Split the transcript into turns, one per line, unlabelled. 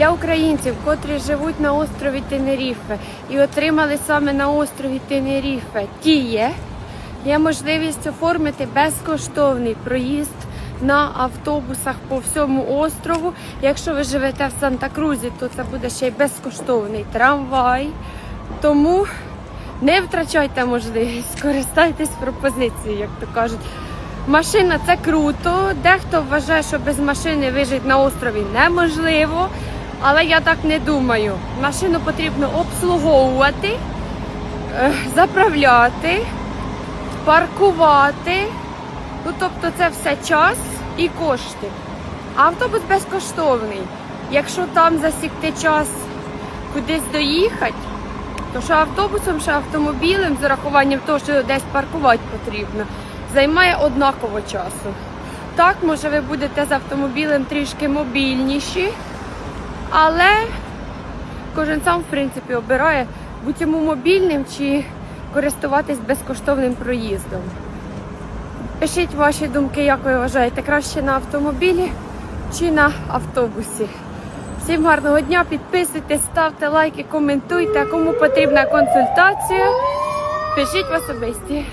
Для українців, котрі живуть на острові Тенеріфе і отримали саме на острові Тенеріфе тіє, є можливість оформити безкоштовний проїзд на автобусах по всьому острову. Якщо ви живете в Санта-Крузі, то це буде ще й безкоштовний трамвай. Тому не втрачайте можливість, користайтесь пропозицією, як то кажуть. Машина це круто. Дехто вважає, що без машини вижити на острові неможливо. Але я так не думаю. Машину потрібно обслуговувати, е, заправляти, паркувати. Ну, тобто це все час і кошти. Автобус безкоштовний. Якщо там засікти час кудись доїхати, то що автобусом, що автомобілем, з урахуванням того, що десь паркувати потрібно, займає однаково часу. Так, може, ви будете з автомобілем трішки мобільніші, але кожен сам, в принципі, обирає бути йому мобільним чи користуватись безкоштовним проїздом. Пишіть ваші думки, як ви вважаєте, краще на автомобілі чи на автобусі. Всім гарного дня, підписуйтесь, ставте лайки, коментуйте. Кому потрібна консультація, пишіть в особисті.